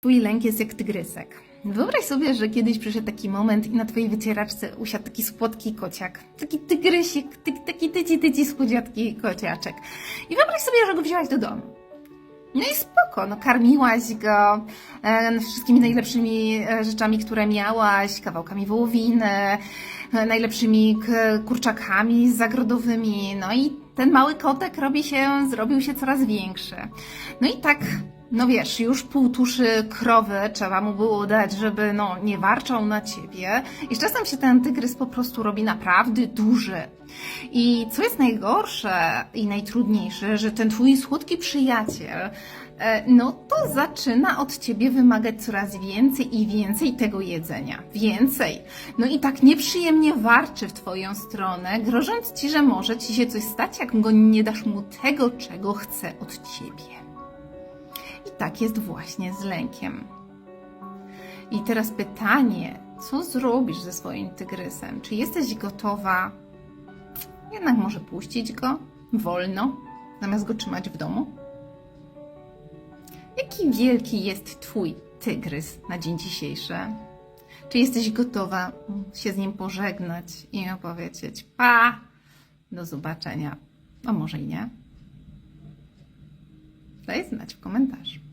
Twój lęk jest jak tygrysek. Wyobraź sobie, że kiedyś przyszedł taki moment i na twojej wycieraczce usiadł taki słodki kociak. Taki tygrysik, ty, taki tyci tyci słodziatki kociaczek. I wyobraź sobie, że go wzięłaś do domu. No i spoko, no karmiłaś go e, wszystkimi najlepszymi e, rzeczami, które miałaś, kawałkami wołowiny, e, najlepszymi kurczakami zagrodowymi, no i ten mały kotek robi się, zrobił się coraz większy. No i tak, no wiesz, już pół tuszy krowy trzeba mu było dać, żeby no nie warczał na ciebie i czasem się ten tygrys po prostu robi naprawdę duży. I co jest najgorsze i najtrudniejsze, że ten twój słodki przyjaciel, e, no to zaczyna od ciebie wymagać coraz więcej i więcej tego jedzenia. Więcej. No i tak nieprzyjemnie warczy w twoją stronę, grożąc ci, że może ci się coś stać, jak go nie dasz mu tego, czego chce od ciebie. Tak jest właśnie z lękiem. I teraz pytanie, co zrobisz ze swoim tygrysem? Czy jesteś gotowa jednak może puścić go wolno, zamiast go trzymać w domu? Jaki wielki jest Twój tygrys na dzień dzisiejszy? Czy jesteś gotowa się z nim pożegnać i opowiedzieć pa, do zobaczenia, a może i nie? Daj znać w komentarzu.